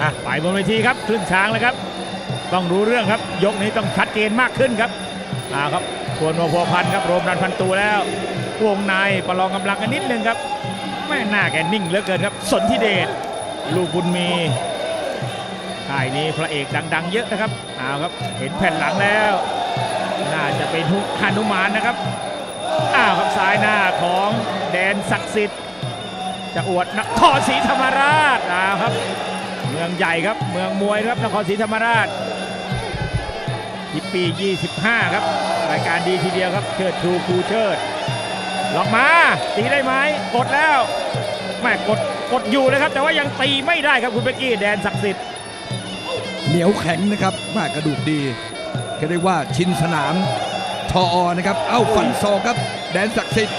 อะไปบนเวทีครับครึ่งช้างแล้วครับ ต้องรู้เรื่องครับ ยกนี้ต้องชัดเจนมากขึ้นครับอ่าครับควรวัวพัวพันครับรวมรันพันตูแล้ว วงในประลองกำลังกันนิดนึงครับแม่หน้าแกนิ่งเหลือเกินครับ สนธิเดชลูกบุญมีค่ายนี้พระเอกดัง ๆ เยอะนะครับเอาครับเห็นแผ่นหลังแล้ว น่าจะเป็นฮุฮานุมานนะครับอ้าวครับซ้ายหน้าของแดนศักดิ์สิทธิ์จะอวดนครศรีธรรมราชอ้าวครับ เมืองใหญ่ครับ เมืองมวยครับนครศรีธรรมราชยิปปี 25 ครับ รายการดีทีเดียวครับ เชิดชูครูเชิดล็อกมาตีได้ไหมกดแล้วแม่กดกดอยู่เลยครับ แต่ว่ายังตีไม่ได้ครับคุณเบกกี้แดนศักดิ์สิทธิ์เหนียวแข็งนะครับแม่กระดูกดีก็เรียกว่าชินสนามทออนะครับ เอ้าฟันศอกครับ แดนศักดิ์สิทธิ์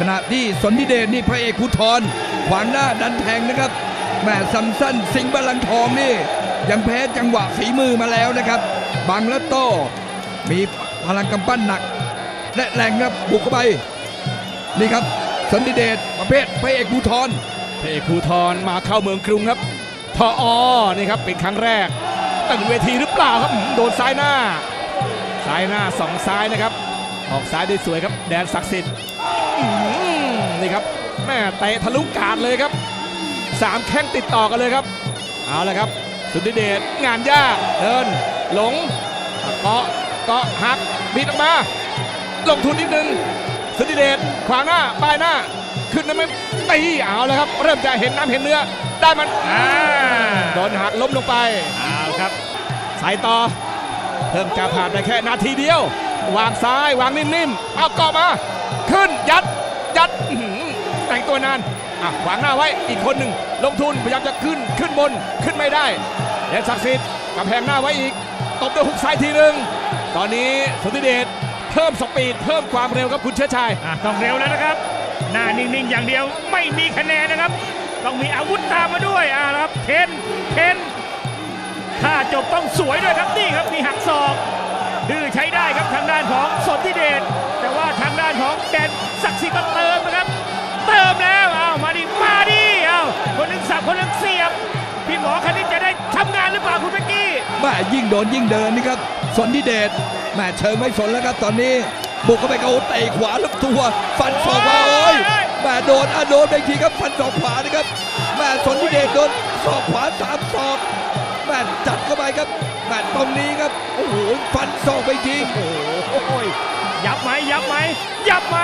ขณะที่สนธิเดชนี่พระเอกภูทรขวางหน้าดันแทงนะครับ แม่ซัมสันสิงห์บาลังทองนี่ ยังแพ้จังหวะฝีมือมาแล้วนะครับบังและโต้มีพลังกำปั้นหนัก และแรงครับบุกเข้าไป นี่ครับสันธิเดชประเภทพระเอกภูทรพระเอกภูทรมาเข้าเมืองกรุงครับทออนี่ครับเป็นครั้งแรกตั้งเวทีหรือเปล่าครับโดนซ้ายหน้า ซ้ายหน้าสองซ้ายนะครับ ออกซ้ายได้สวยครับ แดนศักดิ์สิทธิ์นี่ครับแม่เตะทะลุกาดเลยครับ สามแข้งติดต่อกันเลยครับ เอาละครับ สุดธิเดชงานยากเดินหลงเกาะเกาะหักบิดออกมา ลงทุนนิดนึง สุดธิเดชขวางหน้าป้ายหน้า ขึ้นได้ไหมตีเอาเลยครับ เริ่มจะเห็นน้ำเห็นเนื้อ ได้มันอ่าโดนหักล้มลงไปเอาครับสายต่อเพิ่งจะผ่านไปแค่นาทีเดียว วางซ้ายวางนิ่มๆ เอาเกาะมา ขึ้นยัดยัดอื้อหือแต่งตัวนาน อะขวางหน้าไว้อีกคนหนึ่งลงทุนพยายามจะขึ้นขึ้นบนขึ้นไม่ได้แดนศักดิ์สิทธิ์กำแพงหน้าไว้อีกตบด้วยหุกซ้ายทีหนึ่งตอนนี้สุธิเดชเพิ่มสปีดเพิ่มความเร็วครับคุณเชื้อชายอะต้องเร็วแล้วนะครับ หน้านิ่งๆอย่างเดียวไม่มีคะแนนนะครับ ต้องมีอาวุธตามมาด้วยอ่าครับเคนเคนถ้าจบต้องสวยด้วยครับนี่ครับมีหักศอกดื้อใช้ได้ครับทางด้านของสนธิเดชแต่ว่าทางด้านของแดนศักดิ์สิทธิ์ก็เติมนะครับ ม่ยิ่งโดนยิ่งเดินนี่ครับสนธิเดชแม่เชิงไม่สนแล้วครับตอนนี้บุกเข้าไปเขาเตะขวาลับตัวฟันศอกขวาโอ้ยแม่โดนอะโดนไปทีครับฟันศอกขวานะครับแม่สนธิเดชโดนศอกขวาสามศอกแม่จัดเข้าไปครับแม่ตรงนี้ครับโอ้โหฟันศอกไปทีโอ้โหยับไหมยับไหมยับไหม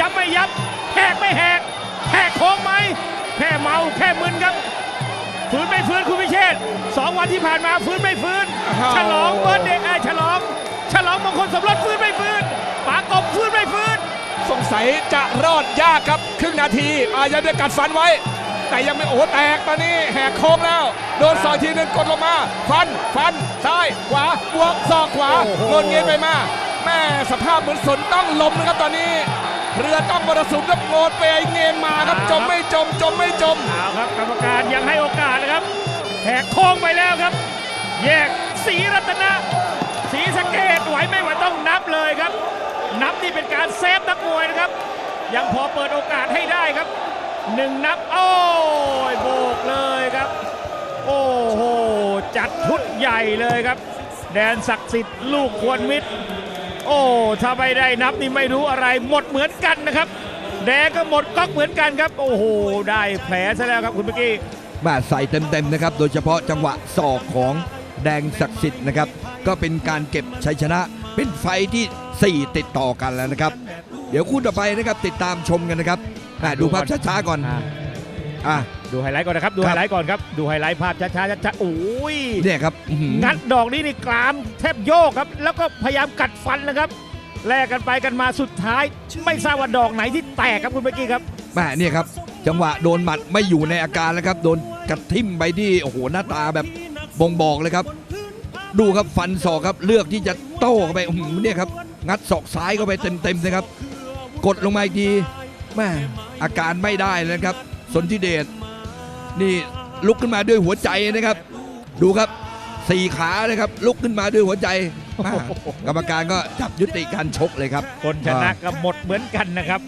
ยับไม่ยับแหกไม่แหกแหกโค้งไหมแค่เมาแค่มึนครับ ฟื้นไม่ฟื้นคุณพิเชษฐ์สองวันที่ผ่านมาฟื้นไม่ฟื้นอ้าวฉลองเบิร์ดเดย์ไอ้ยฉลอง ฉลองมงคลสมรสฟื้นไม่ฟื้นปากบฟื้นไม่ฟื้น สงสัยจะรอดยากครับ ครึ่งนาทีอายังได้กัดฟันไว้ แต่ยังไม่โอ้โหแตกตอนนี้แหกโค้งแล้ว โดนซอยทีหนึงกดลงมา ฟันฟันซ้ายขวาบวกศอกขวาโอ้โหโดนเงียนไปมาแม่สภาพเหมือนสนต้องลมนะครับตอนนี้ เรือต้องมรสุมครับโงดไปเงียนมาครับจมไม่จมจมไม่จมเอาครับกรรมการยังให้โอกาสนะครับแหกโค้งไปแล้วครับ แยกสีรัตนะสีสะเกตไหวไม่ไหวต้องนับเลยครับ นับนี่เป็นการเซฟนักมวยนะครับ ยังพอเปิดโอกาสให้ได้ครับหนึ่งนับโอ้ยโบกเลยครับ โอ้โหจัดชุดใหญ่เลยครับ แดนศักดิ์สิทธิ์ลูกควรมิตร โอ้ถ้าไม่ได้นับนี่ไม่รู้อะไรหมดเหมือนกันนะครับ แดงก็หมดก๊อกเหมือนกันครับ โอ้โห ได้แผลซะแล้วครับคุณเมื่อกี้แม่ใส่เต็มๆนะครับ โดยเฉพาะจังหวะศอกของแดงศักดิ์สิทธิ์นะครับ ก็เป็นการเก็บชัยชนะ เป็นไฟท์ที่ 4 ติดต่อกันแล้วนะครับ เดี๋ยวคู่ต่อไปนะครับติดตามชมกันนะครับอะดูภาพช้าๆก่อนอะอะ ดูไฮไลท์ก่อนนะครับ ดูครัไฮบไลท์ก่อนครับ ดูไฮไลท์ภาพช้าๆช้าๆโอ้ยเนี่ยครับอื้อหืองัดดอกนี้นี่กรามแทบโยกครับ แล้วก็พยายามกัดฟันนะครับแลกกันไปกันมาสุดท้าย ไม่ทราบว่าดอกไหนที่แตกครับคุณเมื่อกี้ครับแม่เนี่ยครับ จังหวะโดนหมัดไม่อยู่ในอาการแล้วครับโดนกระทิ่มไปที่โอ้โหหน้าตาแบบบ่งบอกเลยครับ ดูครับฟันศอกครับเลือกที่จะโต้เข้าไปอื้อหือเนี่ยครับงัดศอกซ้ายเข้าไปเต็มๆนะครับ กดลงมาอีกทีแม่อาการไม่ได้เลยนะครับ สนธิเดช นี่ลุกขึ้นมาด้วยหัวใจนะครับ ดูครับสี่ขาเลยครับ ลุกขึ้นมาด้วยหัวใจแม่กรรมการก็จับยุติการชกเลยครับ คนชนะก็หมดเหมือนกันนะครับ